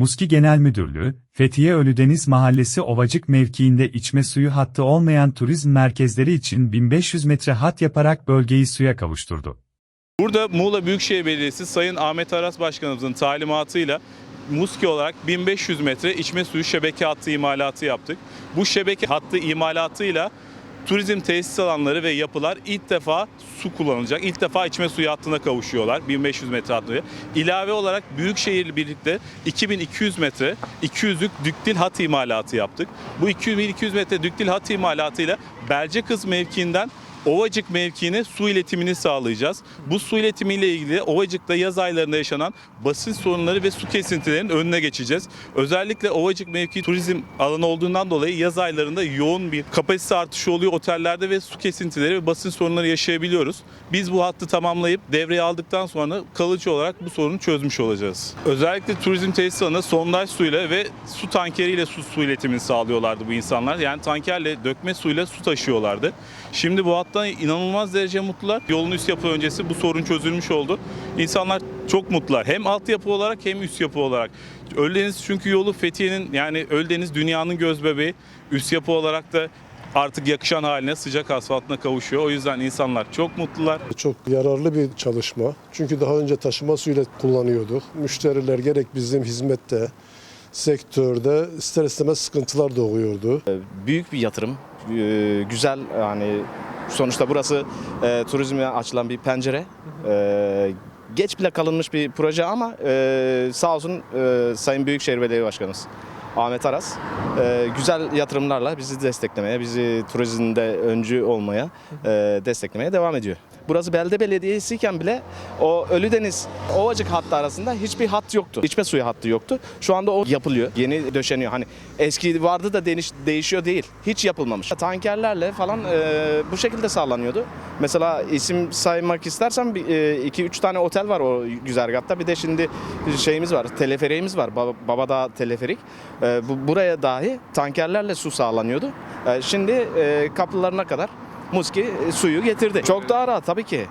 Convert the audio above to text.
Muski Genel Müdürlüğü, Fethiye Ölüdeniz Mahallesi Ovacık mevkiinde içme suyu hattı olmayan turizm merkezleri için 1500 metre hat yaparak bölgeyi suya kavuşturdu. Burada Muğla Büyükşehir Belediyesi Sayın Ahmet Aras Başkanımızın talimatıyla Muski olarak 1500 metre içme suyu şebeke hattı imalatı yaptık. Bu şebeke hattı imalatıyla turizm tesis alanları ve yapılar ilk defa su kullanılacak. İlk defa içme suyu hattına kavuşuyorlar 1500 metre hattı. İlave olarak Büyükşehir'le birlikte 2200 metre 200'lük düktil hat imalatı yaptık. Bu 2200 metre düktil hat imalatıyla Belcekız mevkiinden Ovacık mevkiine su iletimini sağlayacağız. Bu su iletimiyle ilgili Ovacık'ta yaz aylarında yaşanan basınç sorunları ve su kesintilerinin önüne geçeceğiz. Özellikle Ovacık mevki turizm alanı olduğundan dolayı yaz aylarında yoğun bir kapasite artışı oluyor otellerde ve su kesintileri ve basınç sorunları yaşayabiliyoruz. Biz bu hattı tamamlayıp devreye aldıktan sonra kalıcı olarak bu sorunu çözmüş olacağız. Özellikle turizm tesis alanında sondaj suyla ve su tankeriyle su, su iletimini sağlıyorlardı bu insanlar. Yani tankerle dökme suyla su taşıyorlardı. Şimdi bu hattan inanılmaz derece mutlular. Yolun üst yapı öncesi bu sorun çözülmüş oldu. İnsanlar çok mutlular. Hem altyapı olarak hem üst yapı olarak. Ölüdeniz çünkü yolu Fethiye'nin yani Ölüdeniz dünyanın göz bebeği. Üst yapı olarak da artık yakışan haline sıcak asfaltına kavuşuyor. O yüzden insanlar çok mutlular. Çok yararlı bir çalışma. Çünkü daha önce taşıma suyuyla kullanıyorduk. Müşteriler gerek bizim hizmette, sektörde ister istemez sıkıntılar doğuyordu. büyük bir yatırım. Ee, güzel yani sonuçta burası e, turizme açılan bir pencere. Ee, geç bile kalınmış bir proje ama e, sağ olsun e, Sayın Büyükşehir Belediye Başkanımız Ahmet Aras e, güzel yatırımlarla bizi desteklemeye, bizi turizmde öncü olmaya e, desteklemeye devam ediyor. Burası belde belediyesiyken bile o Ölüdeniz Ovacık hattı arasında hiçbir hat yoktu. İçme suyu hattı yoktu. Şu anda o yapılıyor. Yeni döşeniyor. Hani eski vardı da değiş, değişiyor değil. Hiç yapılmamış. Tankerlerle falan e, bu şekilde sağlanıyordu. Mesela isim saymak istersem 2-3 tane otel var o güzergahta. Bir de şimdi şeyimiz var. Teleferiğimiz var. Baba, Babadağ teleferik. E, bu, buraya dahi tankerlerle su sağlanıyordu. E, şimdi e, kapılarına kadar Muski e, suyu getirdi. Çok daha rahat tabii ki.